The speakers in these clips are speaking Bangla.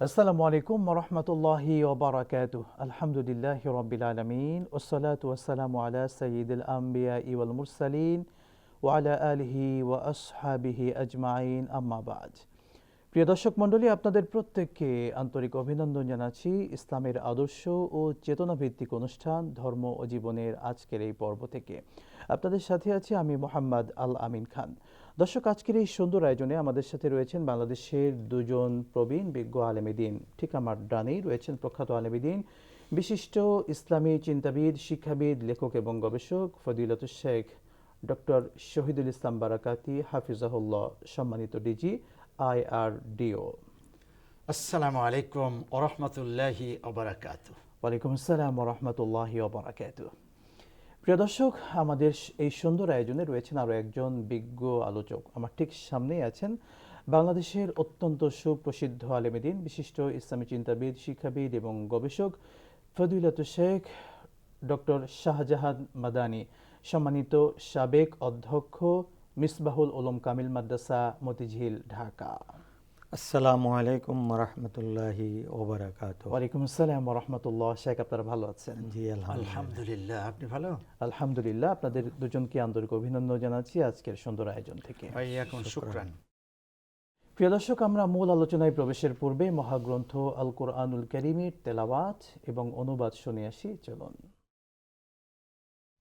আসসালামু আলাইকুম রহমতুল্লাহি ওবরাকাত আলহামদুলিল্লাহ রবিল আলমিন ওসলাত ওসালাম আলা সঈদুল আম্বিয়া ইউল মুরসালিন ওয়ালা আলহি ওয়া আসহাবিহি আজমাইন আম্মাবাজ প্রিয় দর্শক মণ্ডলী, আপনাদের প্রত্যেককে আন্তরিক অভিনন্দন জানাচ্ছি। ইসলামের আদর্শ ও চেতনাভিত্তিক অনুষ্ঠান, ধর্ম ও জীবনের আজকের এই পর্ব থেকে। আপনাদের সাথে আছি আমি মোহাম্মদ আল আমিন খান। দর্শক, আজকের এই সুন্দর আয়োজনে আমাদের সাথে রয়েছেন বাংলাদেশের দুজন প্রবীণ বিজ্ঞ আলেমিদিন। ঠিক আমার ডানেই রয়েছেন প্রখ্যাত আলেমিদিন, বিশিষ্ট ইসলামী চিন্তাবিদ, শিক্ষাবিদ, লেখক এবং গবেষক ফদিলত শেখ ডক্টর শহীদুল ইসলাম বারাকাতি, হাফিজাহুল্লাহ, সম্মানিত ডিজি আইআরডিও আসসালামু আলাইকুম ওরহমতুল্লাহি অবরাকাত ওয়ালাইকুম আসসালাম রহমতুল্লাহি ওবরাকাত প্রিয় দর্শক আমাদের এই সুন্দর আয়োজনে রয়েছেন আরও একজন বিজ্ঞ আলোচক। আমার ঠিক সামনেই আছেন বাংলাদেশের অত্যন্ত সুপ্রসিদ্ধ আলেমেদিন বিশিষ্ট ইসলামী চিন্তাবিদ শিক্ষাবিদ এবং গবেষক ফদিলত শেখ ডক্টর শাহজাহান মাদানী সম্মানিত সাবেক অধ্যক্ষ মিসবাহুল ওলম কামিল মাদ্রাসা মতিঝিল ঢাকা। আসসালামু আলাইকুম রহমতুল্লাহি ওবরাকাত ওয়ালাইকুম আসসালাম রহমতুল্লাহ শেখ আপনারা ভালো আছেন? জি আলহামদুলিল্লাহ। আপনি ভালো? আলহামদুলিল্লাহ আপনাদের দুজনকে আন্তরিক অভিনন্দন জানাচ্ছি আজকের সুন্দর আয়োজন থেকে। প্রিয় দর্শক আমরা মূল আলোচনায় প্রবেশের পূর্বে মহাগ্রন্থ আল কোরআনুল করিমের তেলাওয়াত এবং অনুবাদ শুনে আসি। চলুন।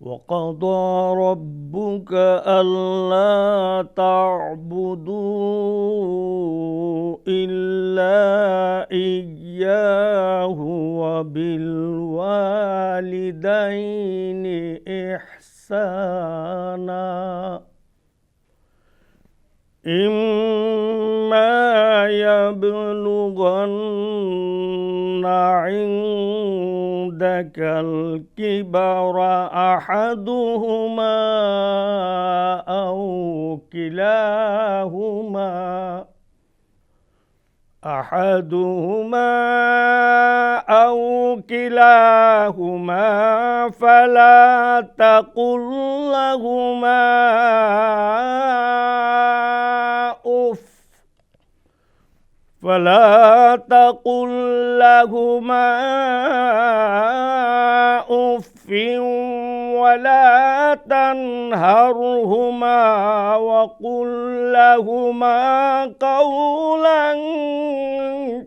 وقضى ربك ألا تعبدوا إلا إياه وبالوالدين إحسانا. إما يبلغن ذاك الكبر أحدهما أو كلاهما أحدهما أو كلاهما فلا تقل لهما أف فلا تقل لهما أف ولا تنهرهما وقل لهما قولا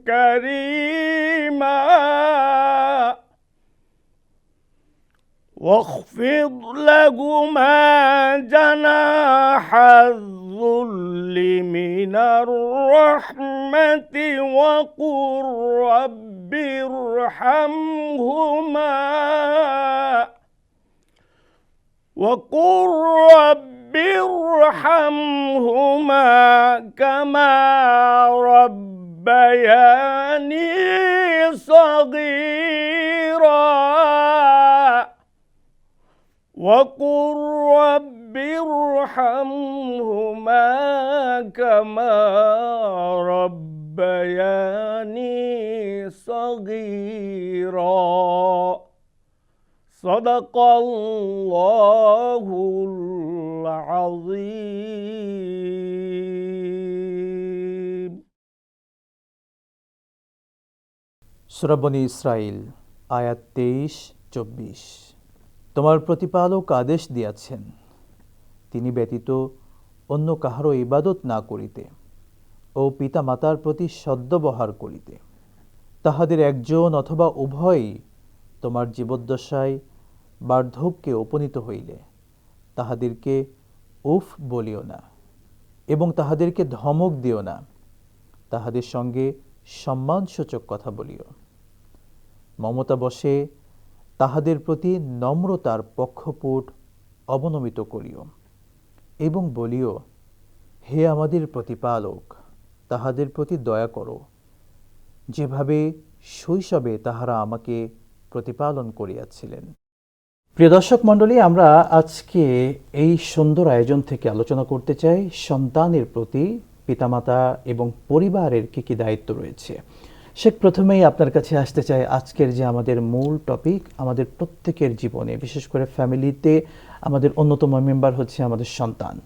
كريما واخفض لهما جناح الذل من الرحمة وقل رب ارحمهما. وقل رب ارحمهما كما ربياني صغيرا. وقل رب ارحمهما كما ربياني صغيرا صدق الله العظيم সুরাবনী ইসরাইল আয়াত তেইশ চব্বিশ তোমার প্রতিপালক আদেশ দিয়াছেন। তিনি ব্যতীত অন্য কাহারও ইবাদত না করিতে ও পিতামাতার প্রতি সদ্ব্যবহার করিতে। তাহাদের একজন অথবা উভয়ই তোমার জীবদ্দশায় বার্ধক্যে উপনীত হইলে, তাহাদেরকে উফ বলিও না এবং তাহাদেরকে ধমক দিও না, তাহাদের সঙ্গে সম্মানসূচক কথা বলিও। মমতা বসে তাহাদের প্রতি নম্রতার পক্ষপুট অবনমিত করিও এবং বলিও, হে আমাদের প্রতিপালক, তাহাদের প্রতি দয়া করো। যেভাবে শৈশবে তাহারা আমাকে প্রতিপালন করিয়াছিলেন। প্রিয় দর্শক মণ্ডলী, আমরা আজকে এই সুন্দর আয়োজন থেকে আলোচনা করতে চাই সন্তানের প্রতি, পিতামাতা এবং পরিবারের কী কী দায়িত্ব রয়েছে। সে প্রথমেই আপনার কাছে আসতে চাই আজকের যে আমাদের মূল টপিক আমাদের প্রত্যেকের জীবনে, বিশেষ করে ফ্যামিলিতে আমাদের অন্যতম মেম্বার হচ্ছে আমাদের সন্তান।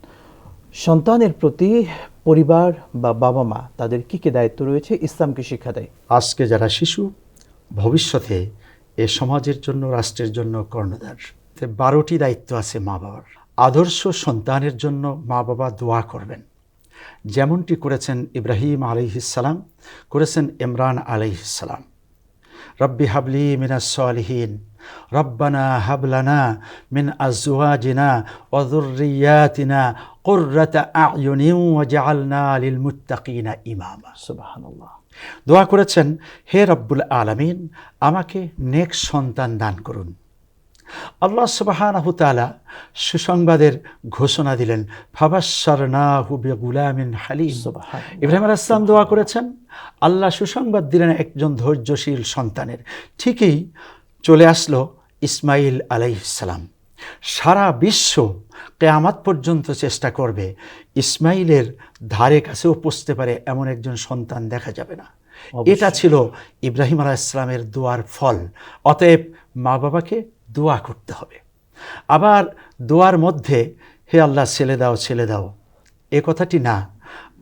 সন্তানের প্রতি পরিবার বা বাবা মা তাদের কী কী দায়িত্ব রয়েছে? ইসলামকে শিক্ষা দেয়। আজকে যারা শিশু, ভবিষ্যতে এ সমাজের জন্য, রাষ্ট্রের জন্য কর্ণধার। বারোটি দায়িত্ব আছে মা বাবার আদর্শ সন্তানের জন্য মা বাবা দোয়া করবেন। যেমনটি করেছেন ইব্রাহিম আলাইহিসালাম করেছেন ইমরান আলাইহিসালাম রব্বি হাবলি মিনাস সালিহিন রব্বানা হাবলানা মিন আজওয়াজিনা ওযুররিয়াতিনা কুররাতা আয়ুনিন ওয়াজআলনা লিল মুত্তাকিনা ইমামা। সুবহানাল্লাহ। দোয়া করেছেন হে রব্বুল আলামিন আমাকে নেক সন্তান দান করুন। আল্লাহ সুবাহানাহু তাআলা সুসংবাদের ঘোষণা দিলেন ফাবাশশারনাহু বিগুলামিন হালিম। ইব্রাহিম আলাইহিস সালাম দোয়া করেছেন আল্লাহ সুসংবাদ দিলেন একজন ধৈর্যশীল সন্তানের। ঠিকই চলে আসলো ইসমাইল আলাইহিসসালাম সারা বিশ্ব কেয়ামাত পর্যন্ত চেষ্টা করবে ইসমাইলের ধারে কাছেও পৌঁছতে পারে এমন একজন সন্তান দেখা যাবে না। এটা ছিল ইব্রাহিম আলাইসলামের দোয়ার ফল। অতএব মা বাবাকে দোয়া করতে হবে। আবার দোয়ার মধ্যে, হে আল্লাহ, ছেলে দাও ছেলে দাও। এ কথাটি না,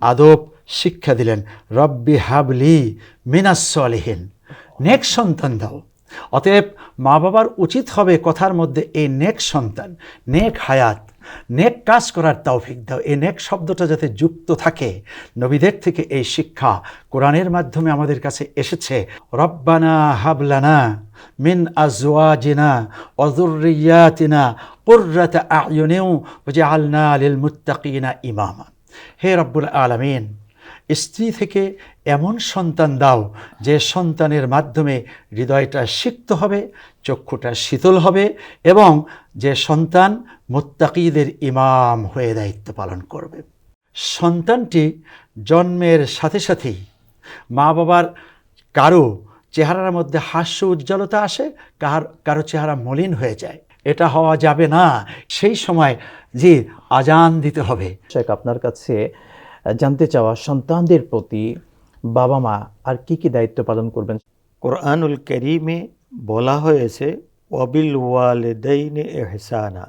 আদব শিক্ষা দিলেন, রব্বি হাবলি মিনাস আলিহীন নেক সন্তান দাও। অতএব মা বাবার উচিত হবে কথার মধ্যে এই নেক সন্তান, নেক হায়াত নেক কাজ করার তৌফিক দাও। এই নেক শব্দটা যাতে যুক্ত থাকে, নবীদের থেকে এই শিক্ষা কোরআনের মাধ্যমে আমাদের কাছে এসেছে। রব্বানা হাবলানা মিন আজওয়াজিনা অজুরিয়াতিনা কুররাতা আয়ুনিউ ওয়াজআলনা লিল মুত্তাকিনা ইমামা হে রব্বুল আলামিন, স্ত্রী থেকে এমন সন্তান দাও যে সন্তানের মাধ্যমে হৃদয়টা সিক্ত হবে, চক্ষুটা শীতল হবে এবং যে সন্তান মোত্তাকিদের ইমাম হয়ে দায়িত্ব পালন করবে। সন্তানটি জন্মের সাথে সাথেই মা বাবার কারও চেহারার মধ্যে হাস্য উজ্জ্বলতা আসে কার কারও চেহারা মলিন হয়ে যায়। এটা হওয়া যাবে না। সেই সময় যে আজান দিতে হবে। শেখ, আপনার কাছে জানতে চাওয়া সন্তানদের প্রতি বাবা মা আর কি কি দায়িত্ব পালন করবেন? কোরআনুল করিমে বলা হয়েছে অবিল ওয়ালেদাইনে এহসানা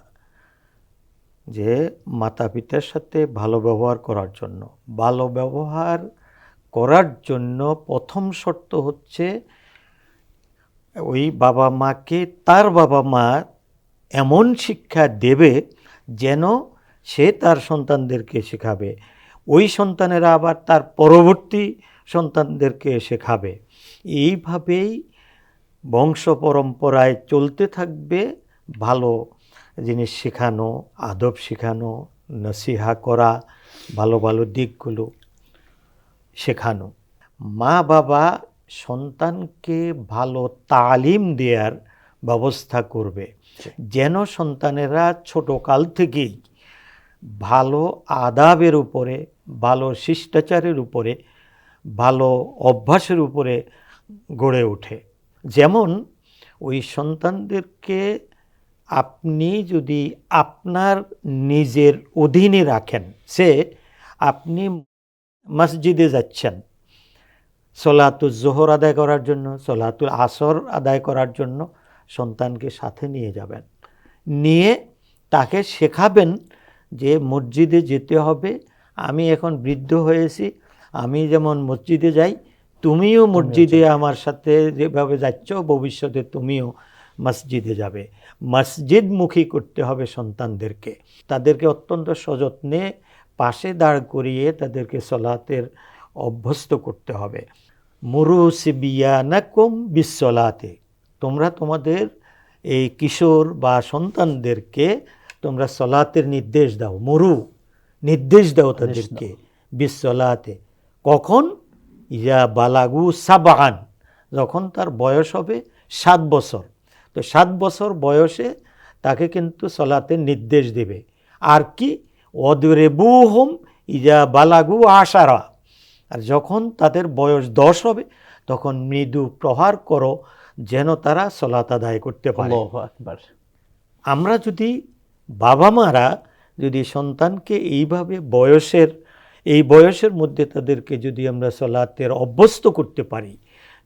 যে মাতা পিতার সাথে ভালো ব্যবহার করার জন্য। ভালো ব্যবহার করার জন্য প্রথম শর্ত হচ্ছে, ওই বাবা মাকে তার বাবা মা এমন শিক্ষা দেবে যেন সে তার সন্তানদেরকে শেখাবে। ওই সন্তানেরা আবার তার পরবর্তী সন্তানদেরকে শেখাবে। এইভাবেই বংশ পরম্পরায় চলতে থাকবে, ভালো জিনিস শেখানো, আদব শেখানো, নসিহা করা, ভালো ভালো দিকগুলো শেখানো। মা বাবা সন্তানকে ভালো তালিম দেওয়ার ব্যবস্থা করবে। যেন সন্তানেরা ছোটকাল থেকেই ভালো আদাবের উপরে, ভালো শিষ্টাচারের উপরে ভালো অভ্যাসের উপরে গড়ে ওঠে। যেমন, ওই সন্তানদেরকে আপনি যদি আপনার নিজের অধীনে রাখেন, সে আপনি মসজিদে যাচ্ছেন, সলাতুল জোহর আদায় করার জন্য, সলাতুল আসর আদায় করার জন্য সন্তানকে সাথে নিয়ে যাবেন। নিয়ে তাকে শেখাবেন যে, মসজিদে যেতে হবে, আমি এখন বৃদ্ধ হয়েছি আমি যেমন মসজিদে যাই তুমিও মসজিদে আমার সাথে যেভাবে যাচ্ছ ভবিষ্যতে তুমিও মসজিদে যাবে। মসজিদমুখী করতে হবে সন্তানদেরকে। তাদেরকে অত্যন্ত সযত্নে পাশে দাঁড় করিয়ে তাদেরকে সলাতের অভ্যস্ত করতে হবে। মুরু সিবিয়ানাকুম বিশ্বলাতে তোমরা তোমাদের এই কিশোর বা সন্তানদেরকে তোমরা সলাতের নির্দেশ দাও। মরু নির্দেশ দাও তাদেরকে বিশ্বলাতে কখন? ইয়া বালাগু সাবান যখন তার বয়স হবে সাত বছর। তো সাত বছর বয়সে তাকে কিন্তু সলাতে নির্দেশ দেবে। আর কি? অদরেবু হোম ইয়া বালাগু আশারা। আর যখন তাদের বয়স দশ হবে তখন মৃদু প্রহার করো যেন তারা সলাত আদায় করতে পারে। আমরা যদি বাবা মারা যদি সন্তানকে এইভাবে বয়সের এই বয়সের মধ্যে তাদেরকে যদি আমরা সলাতের অভ্যস্ত করতে পারি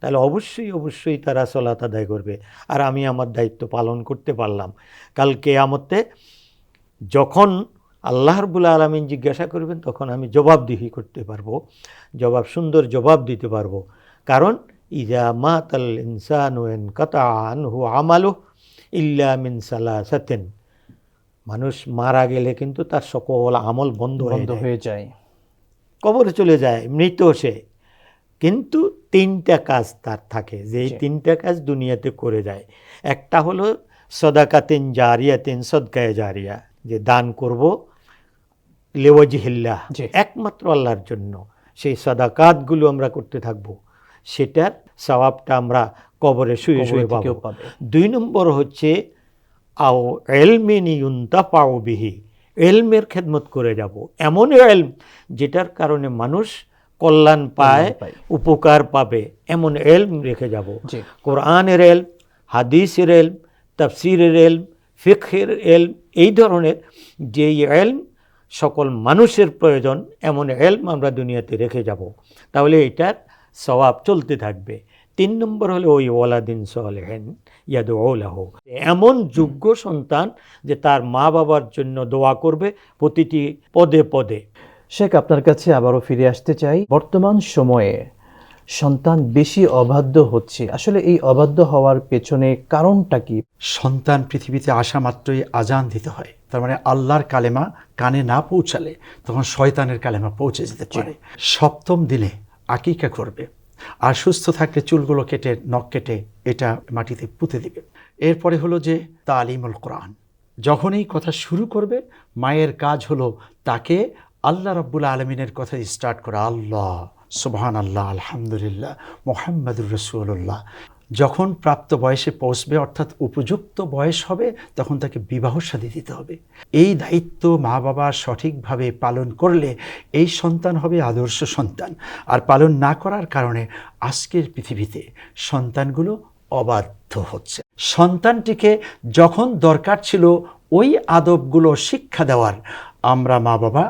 তাহলে অবশ্যই অবশ্যই তারা সলাত আদায় করবে। আর আমি আমার দায়িত্ব পালন করতে পারলাম। কালকে আমতে যখন আল্লাহ রবুল আলমিন জিজ্ঞাসা করবেন তখন আমি জবাবদিহি করতে পারব। জবাব সুন্দর জবাব দিতে পারব। কারণ ইজা মাতাল ইনসান ওয়েন কাতা হু আমালু ইল্লা মিন সালাসাতিন। মানুষ মারা গেলে কিন্তু তার সকল আমল বন্ধ বন্ধ হয়ে যায়। কবরে চলে যায় মৃত সে। কিন্তু তিনটা কাজ তার থাকে যে। তিনটা কাজ দুনিয়াতে করে যায়। একটা হলো সদাকাতিন জারিয়া তিন সদকায় জারিয়া যে দান করব লেওয়াজিহিল্লাহ। জি। একমাত্র আল্লাহর জন্য। সেই সদাকাতগুলো আমরা করতে থাকব। সেটার সওয়াবটা আমরা কবরে শুয়ে শুয়ে পাবো। দুই নম্বর হচ্ছে আও এলমিন ইউন্তা পাও বিহি। এলমের খেদমত করে যাব। এমন এলম যেটার কারণে মানুষ কল্যাণ পায় উপকার পাবে। এমন এলম রেখে যাব। কোরআনের এলম হাদিসের এলম তাফসিরের এলম ফিখের এলম এই ধরনের যে এলম সকল মানুষের প্রয়োজন এমন এলম আমরা দুনিয়াতে রেখে যাব। তাহলে এটার স্বভাব চলতে থাকবে। তিন নম্বর হলো ওই ওয়ালাদিন সোয়ালেহেন ইয়াদু ওলাহ এমন যোগ্য সন্তান যে তার মা বাবার জন্য দোয়া করবে প্রতিটি পদে পদে। শেখ আপনার কাছে আবারও ফিরে আসতে চাই। বর্তমান সময়ে সন্তান বেশি অবাধ্য হচ্ছে। আসলে এই অবাধ্য হওয়ার পেছনে কারণটা কি? সন্তান পৃথিবীতে আসা মাত্রই আজান দিতে হয়। তার মানে আল্লাহর কালেমা কানে না পৌঁছালে তখন শয়তানের কালেমা পৌঁছে যেতে পারে। সপ্তম দিনে আকিকা করবে। আর সুস্থ থাকলে চুলগুলো কেটে, নখ কেটে এটা মাটিতে পুঁতে দিবে। এরপরে হলো যে তালিমুল কোরআন। যখনই কথা শুরু করবে, মায়ের কাজ হলো তাকে আল্লাহ রব্বুল আলমিনের কথা স্টার্ট করা। আল্লাহ সুবহান আল্লাহ আলহামদুলিল্লাহ, মোহাম্মদুর রসুল্লাহ যখন প্রাপ্ত বয়সে পৌঁছবে, অর্থাৎ উপযুক্ত বয়স হবে, তখন তাকে বিবাহ সাদী দিতে হবে। এই দায়িত্ব মা বাবা সঠিকভাবে পালন করলে এই সন্তান হবে আদর্শ সন্তান। আর পালন না করার কারণে আজকের পৃথিবীতে সন্তানগুলো অবাধ্য হচ্ছে। সন্তানটিকে যখন দরকার ছিল ওই আদবগুলো শিক্ষা দেওয়ার, আমরা মা বাবা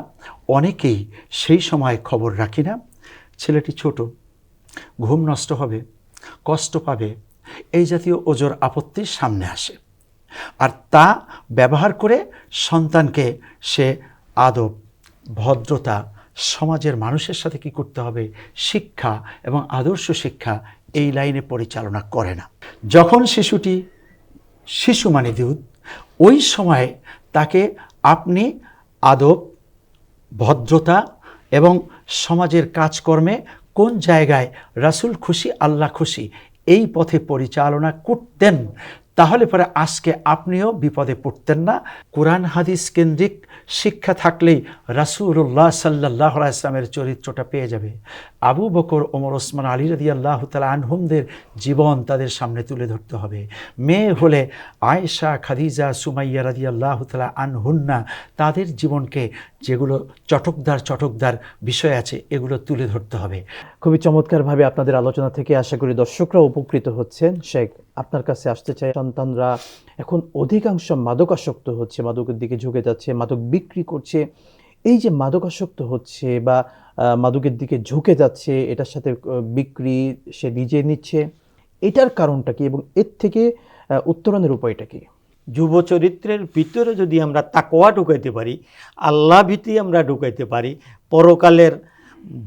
অনেকেই সেই সময় খবর রাখি না। ছেলেটি ছোট, ঘুম নষ্ট হবে কষ্ট পাবে, এই জাতীয় ওজোর আপত্তির সামনে আসে। আর তা ব্যবহার করে সন্তানকে সে আদব, ভদ্রতা, সমাজের মানুষের সাথে কি করতে হবে, শিক্ষা এবং আদর্শ শিক্ষা এই লাইনে পরিচালনা করে না। যখন শিশুটি শিশু মানে দুধ, ওই সময়ে তাকে আপনি আদব, ভদ্রতা এবং সমাজের কাজকর্মে কোন জায়গায় রাসুল খুশি, আল্লাহ খুশি, এই পথে পরিচালনা করতেন? তাহলে পরে আজকে আপনিও বিপদে পড়তেন না। কোরআন হাদিস কেন্দ্রিক শিক্ষা থাকলেই রাসুল্লাহ সাল্লাহ ইসলামের চরিত্রটা পেয়ে যাবে। আবু বকর, ওমর, ওসমান, আলী রাদি আল্লাহ তালা আনহুমদের জীবন তাদের সামনে তুলে ধরতে হবে। মেয়ে হলে আয়েশা, খাদিজা, সুমাইয়া রাদি আল্লাহ তালা আনহুন্না তাদের জীবনকে যেগুলো চটকদার চটকদার বিষয় আছে, এগুলো তুলে ধরতে হবে। খুবই চমৎকারভাবে আপনাদের আলোচনা থেকে আশা করি দর্শকরা উপকৃত হচ্ছেন। শেখ, আপনার কাছে আসতে চাই। সন্তানরা এখন অধিকাংশ মাদকাসক্ত হচ্ছে, মাদকের দিকে ঝুঁকে যাচ্ছে, মাদক বিক্রি করছে। এই যে মাদকাসক্ত হচ্ছে বা মাদকের দিকে ঝুঁকে যাচ্ছে, এটার সাথে বিক্রি সে নিজে নিচ্ছে, এটার কারণটা কি এবং এর থেকে উত্তরণের উপায়টা কি? যুব চরিত্রের ভিতরে যদি আমরা তাকোয়া ঢুকাইতে পারি, আল্লাহ ভীতি আমরা ঢুকাইতে পারি, পরকালের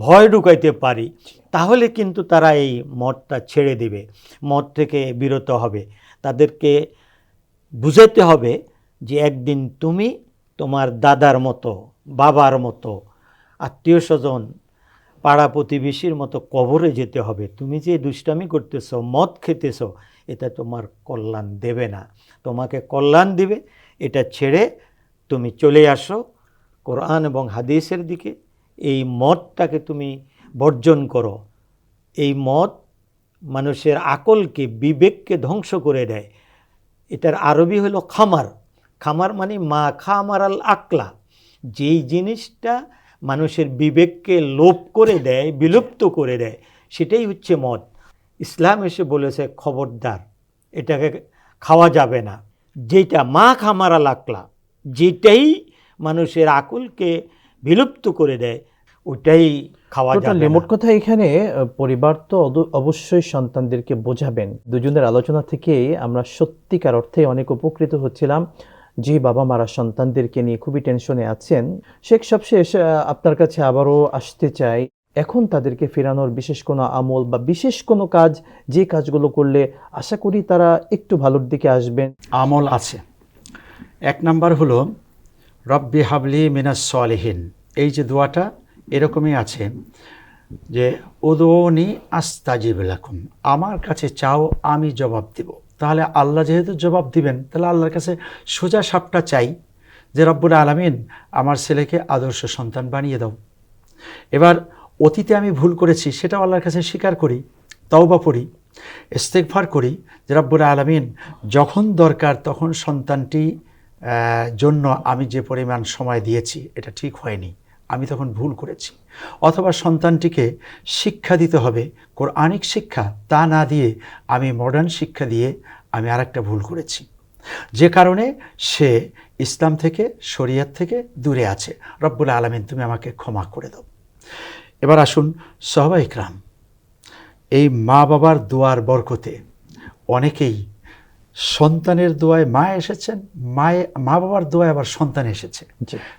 ভয় ঢুকাইতে পারি, তাহলে কিন্তু তারা এই মদটা ছেড়ে দেবে মদ থেকে বিরত হবে। তাদেরকে বুঝাতে হবে যে একদিন তুমি তোমার দাদার মতো বাবার মতো, আত্মীয় স্বজন, পাড়া প্রতিবেশীর মতো কবরে যেতে হবে। তুমি যে দুষ্টামি করতেছো, মদ খেতেছো, এটা তোমার কল্যাণ দেবে না। তোমাকে কল্যাণ দিবে, এটা ছেড়ে তুমি চলে আসো কোরআন এবং হাদিসের দিকে। এই মদটাকে তুমি বর্জন করো। এই মদ মানুষের আকলকে, বিবেককে ধ্বংস করে দেয়। এটার আরবি হলো খামার। খামার মানে মা খামার আল আকলা যেই জিনিসটা মানুষের বিবেককে লোপ করে দেয় বিলুপ্ত করে দেয় সেটাই হচ্ছে মদ। ইসলাম এসে বলেছে খবরদার এটাকে খাওয়া যাবে না। যেটা মা খামার আল আকলা যেটাই মানুষের আকুলকে বিলুপ্ত করে দেয় ওটাই খাওয়া যাবে। মোট কথা এখানে পরিবার তো অবশ্যই সন্তানদেরকে বোঝাবেন। দুজনের আলোচনা থেকে আমরা সত্যিকার অর্থে অনেক উপকৃত হচ্ছিলাম। যে বাবা মারা সন্তানদেরকে নিয়ে খুবই টেনশনে আছেন, শেখ সবশেষ আপনার কাছে আবারও আসতে চাই। এখন তাদেরকে ফেরানোর বিশেষ কোনো আমল বা বিশেষ কোনো কাজ, যে কাজগুলো করলে আশা করি তারা একটু ভালোর দিকে আসবেন। আমল আছে। এক নাম্বার হলো, রব্বি হাবলি মিনাস সলিহীন। এই যে দোয়াটা এরকমই আছে যে উদোনি আস্তাজিব লাকুম। আমার কাছে চাও আমি জবাব দিব। তাহলে আল্লাহ যেহেতু জবাব দিবেন, তাহলে আল্লাহর কাছে সোজা সাপটা চাই যে, রব্বুল আলমিন, আমার ছেলেকে আদর্শ সন্তান বানিয়ে দাও। এবার অতীতে আমি ভুল করেছি, সেটাও আল্লাহর কাছে স্বীকার করি, তওবা পড়ি ইস্তেকভার করি যে, রব্বুল আলমিন, যখন দরকার তখন সন্তানটি জন্য আমি যে পরিমাণ সময় দিয়েছি, এটা ঠিক হয়নি। আমি তখন ভুল করেছি। অথবা সন্তানটিকে শিক্ষা দিতে হবে, কোরআনিক শিক্ষা তা না দিয়ে আমি মডার্ন শিক্ষা দিয়ে আমি আরেকটা ভুল করেছি। যে কারণে সে ইসলাম থেকে, শরিয়াত থেকে দূরে আছে। রব্বুল আলমিন, তুমি আমাকে ক্ষমা করে দাও। এবার আসুন সহবা ইকরাম এই মা বাবার দোয়ার বরকতে অনেকেই সন্তানের দোয়ায় মা এসেছেন মায়ে মা বাবার দোয়ায় আবার সন্তান এসেছে।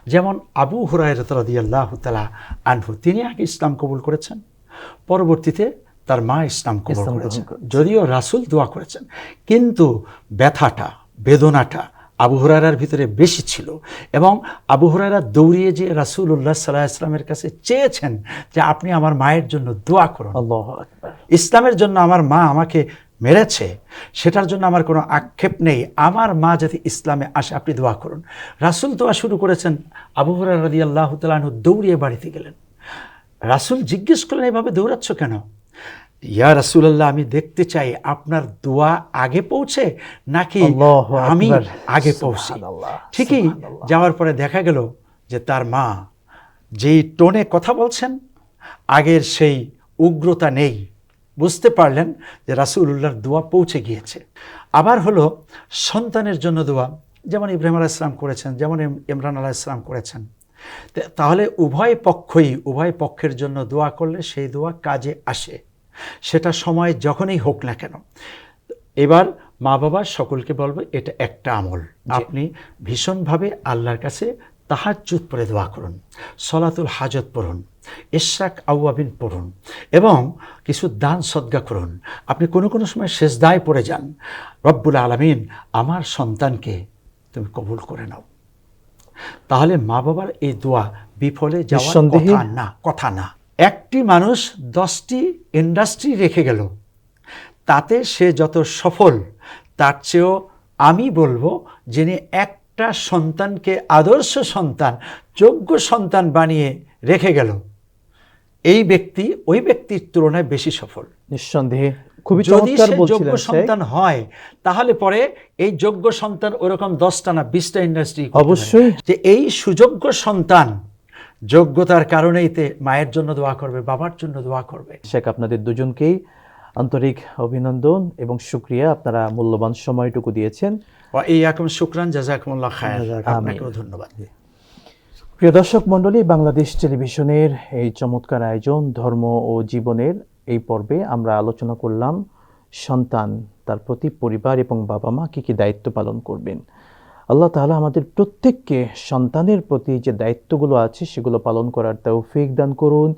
যেমন আবু হুরায়রত রাদিয়াল্লাহু তাআলা আনহু তিনি আগে ইসলাম কবুল করেছেন পরবর্তীতে তার মা ইসলাম কবুল করেছেন। যদিও রাসূল দোয়া করেছেন কিন্তু ব্যথাটা বেদনাটা আবু হুরায়রার ভিতরে বেশি ছিল এবং আবু হুরায়রা দৌড়িয়ে যে রাসূলুল্লাহ সাল্লাহ ইসলামের কাছে চেয়েছেন যে আপনি আমার মায়ের জন্য দোয়া করুন। ইসলামের জন্য আমার মা আমাকে মেরেছে সেটার জন্য আমার কোনো আক্ষেপ নেই। আমার মা যাতে ইসলামে আসে আপনি দোয়া করুন। রাসূল দোয়া শুরু করেছেন আবু হুরায়রা রাদিয়াল্লাহু তাআলা আনহু দৌড়িয়ে বাড়িতে গেলেন। রাসূল জিজ্ঞেস করলেন এভাবে দৌড়াচ্ছ কেন? ইয়া রাসূলুল্লাহ আমি দেখতে চাই আপনার দোয়া আগে পৌঁছে নাকি আমি আগে পৌঁছি? ঠিকই যাওয়ার পরে দেখা গেল যে তার মা যেই টোনে কথা বলছেন আগের সেই উগ্রতা নেই। বুঝতে পারলেন যে রাসূলুল্লাহর দোয়া পৌঁছে গিয়েছে। আবার হলো সন্তানের জন্য দোয়া যেমন ইব্রাহিম আলাহ ইসলাম করেছেন যেমন ইমরান আলাহ ইসলাম করেছেন। তাহলে উভয় পক্ষই উভয় পক্ষের জন্য দোয়া করলে সেই দোয়া কাজে আসে। সেটা সময় যখনই হোক না কেন। এবার মা বাবা সকলকে বলব এটা একটা আমল। আপনি ভীষণভাবে আল্লাহর কাছে তাহাজ্জুদ পড়ে দোয়া করুন সলাতুল হাজত পড়ুন ইশরাক আউয়াবিন পড়ুন এবং কিছু দান সদ্গা করুন। আপনি কোনো কোনো সময় শেষদায় পড়ে যান। রব্বুল আলমিন আমার সন্তানকে তুমি কবুল করে নাও। তাহলে মা বাবার এই দোয়া বিফলে যাওয়ার কথা না কথা না। একটি মানুষ দশটি ইন্ডাস্ট্রি রেখে গেল। তাতে সে যত সফল তার চেয়েও আমি বলব যিনি একটা সন্তানকে আদর্শ সন্তান যোগ্য সন্তান বানিয়ে রেখে গেল। এই ব্যক্তি ওই ব্যক্তির তুলনায় বেশি সফল। নিঃসন্দেহে খুবই যদি সে যোগ্য সন্তান হয় তাহলে পরে এই যোগ্য সন্তান ওরকম দশটা না বিশটা ইন্ডাস্ট্রি অবশ্যই। যে এই সুযোগ্য সন্তান যোগ্যতার কারণেই তে মায়ের জন্য দোয়া করবে বাবার জন্য দোয়া করবে। শেখ আপনাদের দুজনকেই আন্তরিক অভিনন্দন এবং শুক্রিয়া আপনারা মূল্যবান সময়টুকু দিয়েছেন। এই এখন শুক্রান জাজাকুমুল্লাহ খায়ের। আপনাকেও ধন্যবাদ। প্রিয় দর্শক মণ্ডলী বাংলাদেশ টেলিভিশনের এই চমৎকার আয়োজন ধর্ম ও জীবনের এই পর্বে আমরা আলোচনা করলাম সন্তান তার প্রতি পরিবার এবং বাবা মা কী কী দায়িত্ব পালন করবেন। আল্লাহ তাআলা আমাদের প্রত্যেককে সন্তানের প্রতি যে দায়িত্বগুলো আছে সেগুলো পালন করার তৌফিক দান করুন।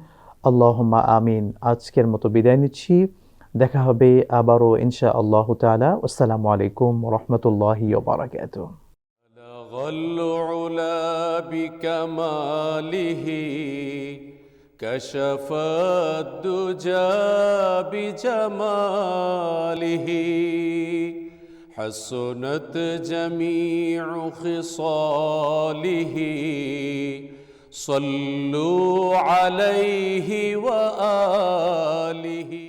আল্লাহমা আমিন। আজকের মতো বিদায় নিচ্ছি। দেখা হবে আবারও ইনশা আল্লাহ তাআলা আসসালামু আলাইকুম রহমতুল্লাহি বারাকাতুহ بلغ العلا بكماله كشف الدجى بجماله حسنت جميع خصاله صلوا عليه وآله